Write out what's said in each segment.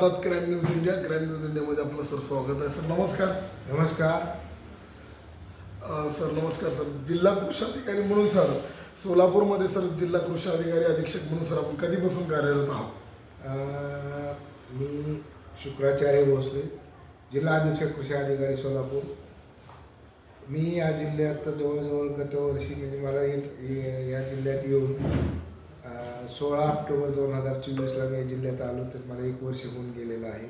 Crime news India crime news इंडियामध्ये आपलं sir स्वागत आहे. सर नमस्कार. नमस्कार. सर नमस्कार सर जिल्हा कृषी अधिकारी म्हणून सर सोलापूरमध्ये सर जिल्हा कृषी अधिकारी अधीक्षक म्हणून सर आपण कधीपासून कार्यरत आहोत? मी शुक्राचार्य भोसले जिल्हा अधीक्षक कृषी अधिकारी सोलापूर. मी या जिल्ह्यात जवळजवळ गत वर्षी म्हणजे मला एक ये- जिल्ह्यात येऊन सोळा ऑक्टोबर दोन हजार चोवीसला मी जिल्ह्यात आलो तर मला एक वर्ष होऊन गेलेलं आहे.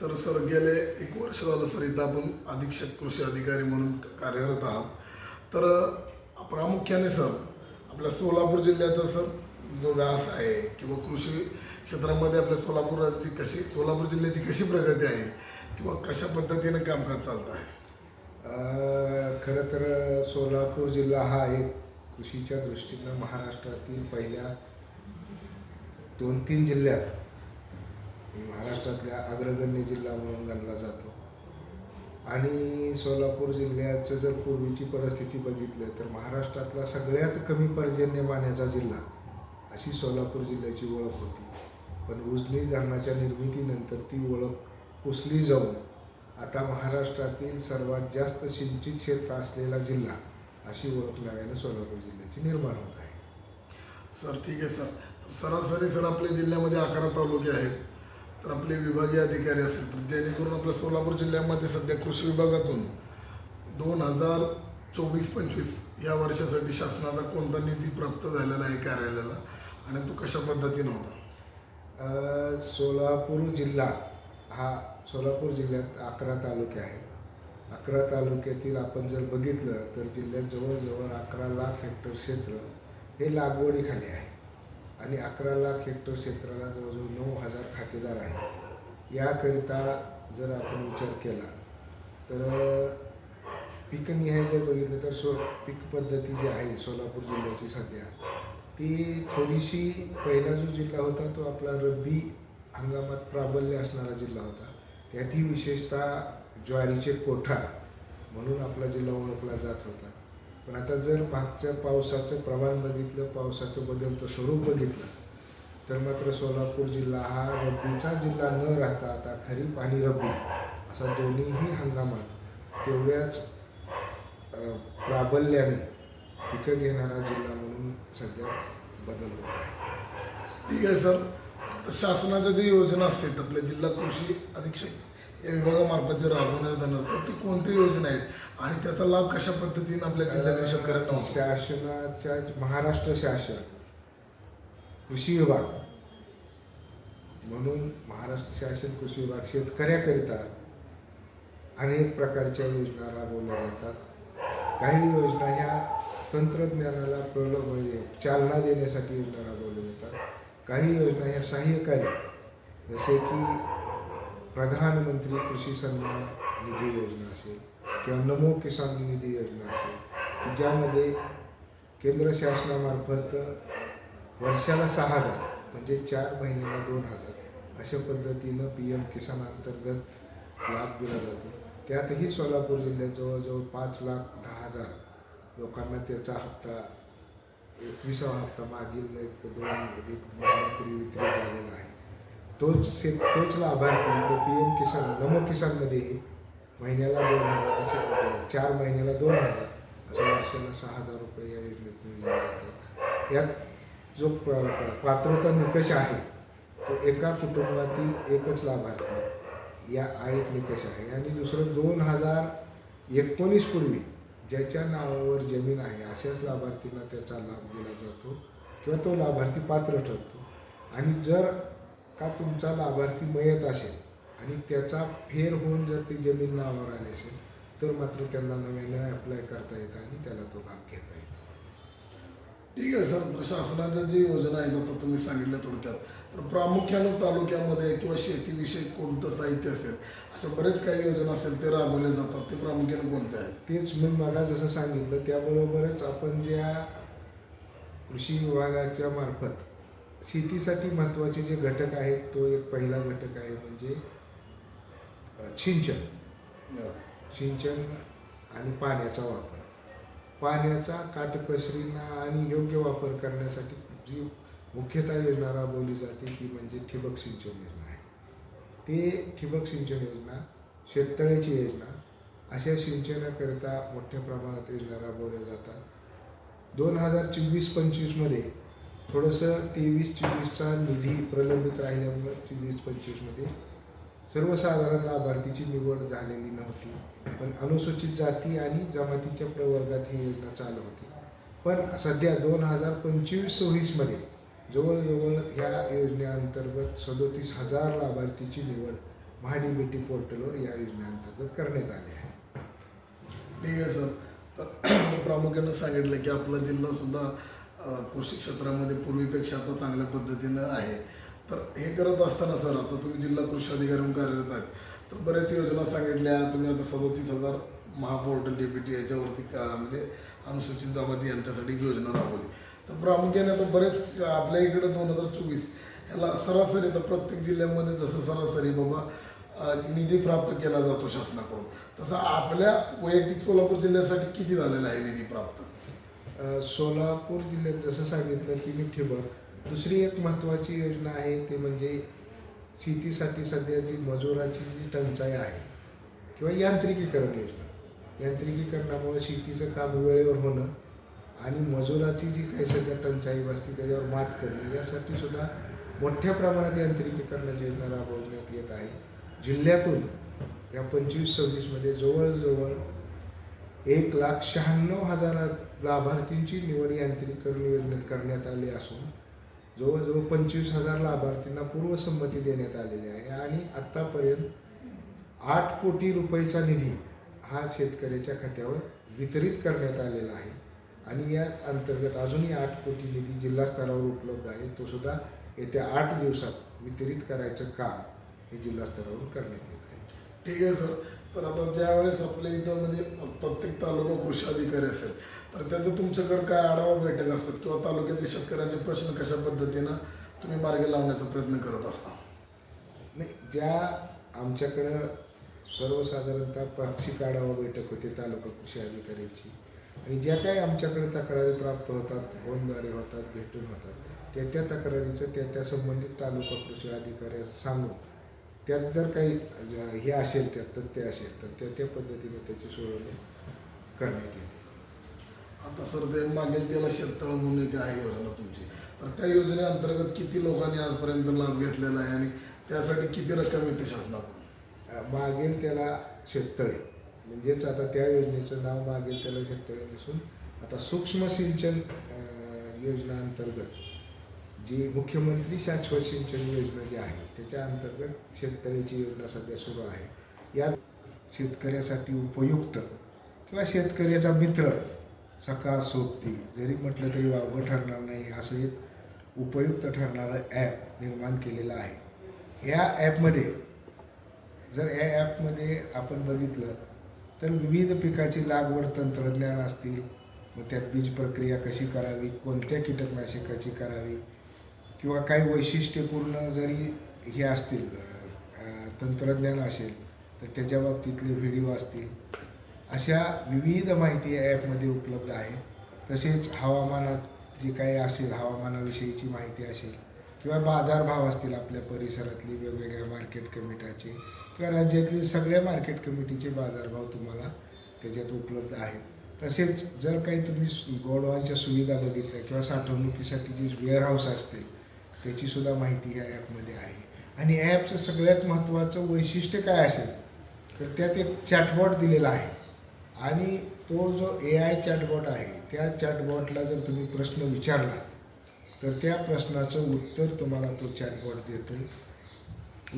तर सर गेले एक वर्ष झालं सर इथं आपण अधीक्षक कृषी अधिकारी म्हणून कार्यरत आहात. तर प्रामुख्याने सर आपल्या सोलापूर जिल्ह्याचा सर जो व्यास आहे किंवा कृषी क्षेत्रामध्ये आपल्या सोलापूरची कशी सोलापूर जिल्ह्याची कशी प्रगती आहे किंवा कशा पद्धतीने कामकाज चालतं आहे? खरं तर सोलापूर जिल्हा हा एक कृषीच्या दृष्टीनं महाराष्ट्रातील पहिल्या दोन तीन जिल्ह्यात महाराष्ट्रातल्या अग्रगण्य जिल्हा म्हणून गणला जातो. आणि सोलापूर जिल्ह्याचं जर पूर्वीची परिस्थिती बघितलं तर महाराष्ट्रातला सगळ्यात कमी पर्जन्यमानाचा जिल्हा अशी सोलापूर जिल्ह्याची ओळख होती. पण उजनी धरणाच्या निर्मितीनंतर ती ओळख पुसली जाऊन आता महाराष्ट्रातील सर्वात जास्त सिंचित क्षेत्र असलेला जिल्हा अशी ओळख नव्याने सोलापूर जिल्ह्याची निर्माण होत आहे. सर ठीक आहे सर. तर सरासरी सर आपल्या जिल्ह्यामध्ये अकरा तालुके आहेत. तर आपले विभागीय अधिकारी असेल तर जेणेकरून आपल्या सोलापूर जिल्ह्यामध्ये सध्या कृषी विभागातून दोन हजार चोवीस पंचवीस या वर्षासाठी शासनाचा कोणता निधी प्राप्त झालेला आहे कार्यालयाला आणि तो कशा पद्धतीनं होता? सोलापूर जिल्हा हा सोलापूर जिल्ह्यात अकरा तालुके आहेत. अकरा तालुक्यातील आपण जर बघितलं तर जिल्ह्यात जवळजवळ अकरा लाख हेक्टर क्षेत्र हे लागवडीखाली आहे. आणि अकरा लाख हेक्टर क्षेत्राला जवळजवळ नऊ हजार खातेदार आहेत याकरिता जर आपण विचार केला तर पिकनिहाय जर बघितलं तर सो पीक पद्धती जी आहे सोलापूर जिल्ह्याची सध्या ती थोडीशी पहिला जो जिल्हा होता तो आपला रब्बी हंगामात प्राबल्य असणारा जिल्हा होता. त्यातही विशेषतः ज्वारीचे कोठार म्हणून आपला जिल्हा ओळखला जात होता. पण आता जर मागच्या पावसाचं प्रमाण बघितलं पावसाचं बदलतं स्वरूप बघितलं तर मात्र सोलापूर जिल्हा हा रब्बीचा जिल्हा न राहता आता खरीप आणि रब्बी असा दोन्हीही हंगामात तेवढ्याच प्राबल्याने पिकं घेणारा जिल्हा म्हणून सध्या बदल होत आहे. ठीक आहे सर. शासनाच्या जी योजना असतात आपल्या जिल्हा कृषी अधीक्षक या विभागामार्फत जर राबवण्यात जाणार तर ती कोणती योजना आहेत? आणि त्याचा लाभ कशा पद्धतीने आपल्या जिल्ह्यातील शेतकऱ्यांना होतो? शासनाच्या महाराष्ट्र शासन कृषी विभाग. म्हणून महाराष्ट्र शासन कृषी विभाग शेतकऱ्याकरिता अनेक प्रकारच्या योजना राबवल्या जातात. काही योजना ह्या तंत्रज्ञानाला प्रलोभ चालना देण्यासाठी योजना राबवल्या जातात. काही योजना ह्या सहाय्यकारी जसे की प्रधानमंत्री कृषी सन्मान निधी योजना असेल किंवा नमो किसान निधी योजना असेल की ज्यामध्ये केंद्र शासनामार्फत वर्षाला सहा हजार म्हणजे चार महिन्याला दोन हजार अशा पद्धतीनं पी एम किसान अंतर्गत लाभ दिला जातो. त्यातही सोलापूर जिल्ह्यात जवळजवळ पाच लाख दहा हजार लोकांना त्याचा हप्ता एकविसावा हप्ता मागील एक दोन एक महिन्यापूर्वी वितरित झालेला आहे. तोच से तोच लाभार्थी इकडे पी एम किसान नमो किसानमध्येही महिन्याला दोन हजार असे चार महिन्याला दोन हजार. असं वर्षाला सहा हजार रुपये या योजनेत मिळले जातात. यात जो प- पात्रता निकष आहे तो एका कुटुंबातील एकच लाभार्थी या हा एक निकष आहे. आणि दुसरं दोन हजार एकोणीस पूर्वी ज्याच्या नावावर जमीन आहे अशाच लाभार्थींना त्याचा लाभ दिला जातो किंवा तो लाभार्थी पात्र ठरतो. आणि जर का तुमचा लाभार्थी मयत असेल आणि त्याचा फेर होऊन जर ती जमीन नावावर आली असेल तर मात्र त्यांना नव्यानं अप्लाय करता येतं आणि त्याला तो लाभ घेता येतो. ठीक आहे सर तर शासनाच्या जी योजना आहेत आता तुम्ही सांगितलं थोडक्यात तर प्रामुख्यानं तालुक्यामध्ये किंवा शेतीविषयक कोणतं साहित्य असेल अशा बरेच काही योजना असेल ते राबवले जातात. ते प्रामुख्याने कोणते आहेत? तेच मी मला जसं सांगितलं त्याबरोबरच आपण ज्या कृषी विभागाच्या मार्फत शेतीसाठी महत्त्वाचे जे घटक आहेत तो एक पहिला घटक आहे म्हणजे सिंचन. सिंचन आणि पाण्याचा वापर. पाण्याचा काटकसरीनं आणि योग्य वापर करण्यासाठी जी मुख्यतः योजना राबवली जाते ती म्हणजे ठिबक सिंचन योजना आहे. ते ठिबक सिंचन योजना शेततळ्याची योजना अशा सिंचनाकरिता मोठ्या प्रमाणात योजना राबवल्या जातात. दोन हजार चोवीस पंचवीसमध्ये थोडंसं तेवीस चोवीसचा निधी प्रलंबित राहिल्यामुळं चोवीस पंचवीसमध्ये सर्वसाधारण लाभार्थीची निवड झालेली नव्हती. पण अनुसूचित जाती आणि जमातीच्या प्रवर्गात ही योजना चालू होती. पण सध्या दोन हजार पंचवीस सव्वीसमध्ये जवळजवळ ह्या योजनेअंतर्गत सदोतीस हजार लाभार्थीची निवड महाडीबीटी पोर्टलवर या योजनेअंतर्गत करण्यात आली आहे. ठीक आहे सर. तर प्रामुख्यानं सांगितलं की आपला जिल्हा सुद्धा कृषी क्षेत्रामध्ये पूर्वीपेक्षा आता चांगल्या पद्धतीनं आहे. तर हे करत असताना सर आता तुम्ही जिल्हा कृषी अधिकारी म्हणून कार्यरत आहेत. तर बऱ्याच योजना सांगितल्या. तुम्ही आता सदोतीस हजार महापोर्टल डीपीटी याच्यावरती का म्हणजे अनुसूचित जमाती यांच्यासाठी योजना राबवली. तर प्रामुख्याने आता बरेच आपल्या इकडे दोन हजार चोवीस ह्याला सरासरी तर प्रत्येक जिल्ह्यामध्ये जसं सरासरी बाबा निधी प्राप्त केला जातो शासनाकडून. तसं आपल्या वैयक्तिक सोलापूर जिल्ह्यासाठी किती झालेला आहे निधी प्राप्त? सोलापूर जिल्ह्यात जसं सांगितलं की मी ठिबक दुसरी एक महत्त्वाची योजना आहे ते म्हणजे शेतीसाठी सध्याची मजुराची जी टंचाई आहे किंवा यांत्रिकीकरण योजना. यांत्रिकीकरणामुळे शेतीचं काम वेळेवर होणं आणि मजुराची जी काही सध्या टंचाई असते त्याच्यावर मात करणे यासाठी सुद्धा मोठ्या प्रमाणात यांत्रिकीकरणाची योजना राबवण्यात येत आहे. जिल्ह्यातून या पंचवीस सव्वीसमध्ये जवळजवळ एक लाख शहाण्णव हजारात लाभार्थींची निवड यांत्रिकरण योजनेत करण्यात आली असून जवळजवळ पंचवीस हजार लाभार्थींना पूर्वसंमती देण्यात आलेली आहे आणि आत्तापर्यंत आठ कोटी रुपयेचा निधी हा शेतकऱ्याच्या खात्यावर वितरित करण्यात आलेला आहे. आणि या अंतर्गत अजूनही आठ कोटी निधी जिल्हा स्तरावर उपलब्ध आहे. तो सुद्धा येत्या आठ दिवसात वितरित करायचं काम हे जिल्हा स्तरावर करण्यात येत आहे. ठीक आहे सर. तर आता ज्यावेळेस आपल्या इथं म्हणजे प्रत्येक तालुका कृषी अधिकारी असेल तर त्याचं तुमच्याकडे काय आढावा बैठक असतात किंवा तालुक्यातील शेतकऱ्यांचे प्रश्न कशा पद्धतीनं तुम्ही मार्गी लावण्याचा प्रयत्न करत असता? नाही ज्या आमच्याकडं सर्वसाधारणतः पाक्षिक आढावा बैठक होते तालुका कृषी अधिकाऱ्यांची आणि ज्या काही आमच्याकडे तक्रारी प्राप्त होतात फोनद्वारे होतात भेटून होतात त्या त्या तक्रारीचं त्या त्या संबंधित तालुका कृषी अधिकाऱ्यास सांगून त्यात जर काही हे असेल त्यात तर ते असेल. तर त्या त्या पद्धतीने त्याची सोडवणूक करण्यात येते. आता सर ते मागेल त्याला शेततळ म्हणून एक आहे योजना तुमची. तर त्या योजनेअंतर्गत किती लोकांनी आजपर्यंत लाभ घेतलेला आहे आणि त्यासाठी किती रक्कम येते शासनाकडून? मागेल त्याला शेततळे. म्हणजेच आता त्या योजनेचं नाव मागेल त्याला शेततळे नसून आता सूक्ष्म सिंचन योजना अंतर्गत जी मुख्यमंत्री शाश्वत सिंचन योजना जी आहे त्याच्या अंतर्गत शेततळेची योजना सध्या सुरू आहे. या शेतकऱ्यासाठी उपयुक्त किंवा शेतकऱ्याचा मित्र सकाळ सोबती जरी म्हटलं तरी वावगं ठरणार नाही असं एक उपयुक्त ठरणारं ॲप निर्माण केलेलं आहे. या ॲपमध्ये जर या ॲपमध्ये आपण बघितलं तर विविध पिकाची लागवड तंत्रज्ञान असतील मग त्यात बीज प्रक्रिया कशी करावी कोणत्या कीटकनाशकाची करावी किंवा काही वैशिष्ट्यपूर्ण जरी हे असतील तंत्रज्ञान असेल तर त्याच्या बाबतीतले व्हिडिओ असतील. अशा विविध माहिती या ॲपमध्ये उपलब्ध आहे. तसेच हवामानात जे काही असेल हवामानाविषयीची माहिती असेल किंवा बाजारभाव असतील आपल्या परिसरातली वेगवेगळ्या मार्केट कमिट्याचे किंवा राज्यातील सगळ्या मार्केट कमिटीचे बाजारभाव तुम्हाला त्याच्यात उपलब्ध आहेत. तसेच जर काही तुम्ही सु- गोडवांच्या सुविधा बघितल्या किंवा साठवणुकीसाठी जी वेअरहाऊस असतील त्याची सुद्धा माहिती या ॲपमध्ये आहे. आणि ॲपचं सगळ्यात महत्त्वाचं वैशिष्ट्य काय असेल? तर त्यात एक चॅटबॉट दिलेला आहे. आणि तो जो ए आय चॅटबॉट आहे त्या चॅटबॉटला जर तुम्ही प्रश्न विचारला तर त्या प्रश्नाचं उत्तर तुम्हाला तो चॅटबॉट देतो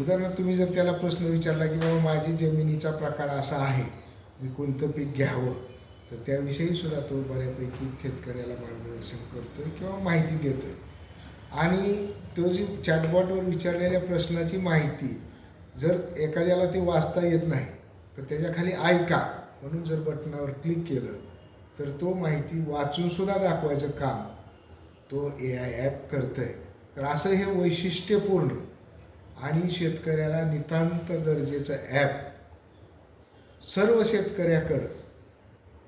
उदाहरणार्थ तुम्ही जर त्याला प्रश्न विचारला की बाबा माझी जमिनीचा प्रकार असा आहे मी कोणतं पीक घ्यावं? तर त्याविषयीसुद्धा तो बऱ्यापैकी शेतकऱ्याला मार्गदर्शन करतो आहे किंवा माहिती देतो आहे आणि तो जी चॅटबॉटवर विचारलेल्या प्रश्नाची माहिती जर एखाद्याला ते वाचता येत नाही तर त्याच्याखाली ऐका म्हणून जर बटनावर क्लिक केलं तर तो माहिती वाचूनसुद्धा दाखवायचं काम तो ए आय ॲप करतं आहे तर असं हे वैशिष्ट्यपूर्ण आणि शेतकऱ्याला नितांत दर्जेचं ॲप सर्व शेतकऱ्याकडं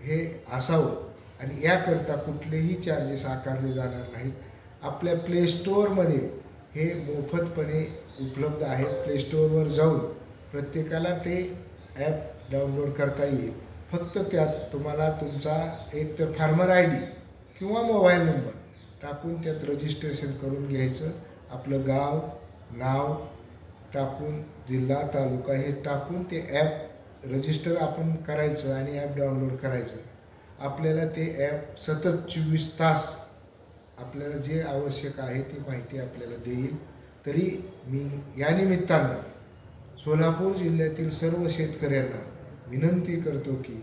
हे असावं आणि याकरता कुठलेही चार्जेस आकारले जाणार नाहीत. आपल्या प्ले स्टोअरमध्ये हे मोफतपणे उपलब्ध आहे. प्ले स्टोअरवर जाऊन प्रत्येकाला ते ॲप डाउनलोड करता येईल. फक्त त्यात तुम्हाला तुमचा एक तर फार्मर आय डी किंवा मोबाईल नंबर टाकून त्यात रजिस्ट्रेशन करून घ्यायचं. आपलं गाव नाव टाकून जिल्हा तालुका हे टाकून ते ॲप रजिस्टर आपण करायचं आणि ॲप डाउनलोड करायचं. आपल्याला ते ॲप सतत चोवीस तास आपल्याला जे आवश्यक आहे ती माहिती आपल्याला देईल. तरी मी या निमित्तानं सोलापूर जिल्ह्यातील सर्व शेतकऱ्यांना विनंती करतो की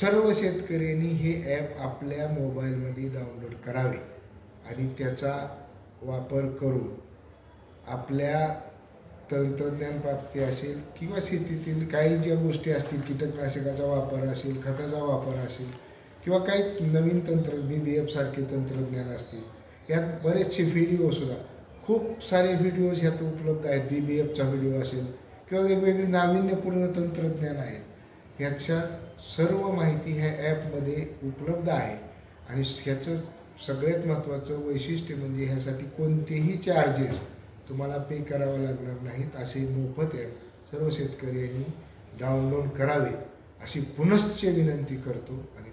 सर्व शेतकऱ्यांनी हे ॲप आपल्या मोबाईलमध्ये डाउनलोड करावे आणि त्याचा वापर करून आपल्या तंत्रज्ञान प्राप्ती असेल किंवा शेतीतील काही ज्या गोष्टी असतील कीटकनाशकाचा वापर असेल खताचा वापर असेल किंवा काही नवीन तंत्र बी बी एफसारखे तंत्रज्ञान असतील यात बरेचसे व्हिडिओसुद्धा खूप सारे व्हिडिओज ह्यात उपलब्ध आहेत. बी बी एफचा व्हिडिओ असेल किंवा वेगवेगळी नाविन्यपूर्ण तंत्रज्ञान आहेत ह्याच्या सर्व माहिती ह्या ॲपमध्ये उपलब्ध आहे. आणि ह्याचं सगळ्यात महत्त्वाचं वैशिष्ट्य म्हणजे ह्यासाठी कोणतेही चार्जेस तुम्हाला पे करावं लागणार नाहीत असे मोफत ॲप सर्व शेतकऱ्यांनी डाउनलोड करावे अशी पुनश्च विनंती करतो आणि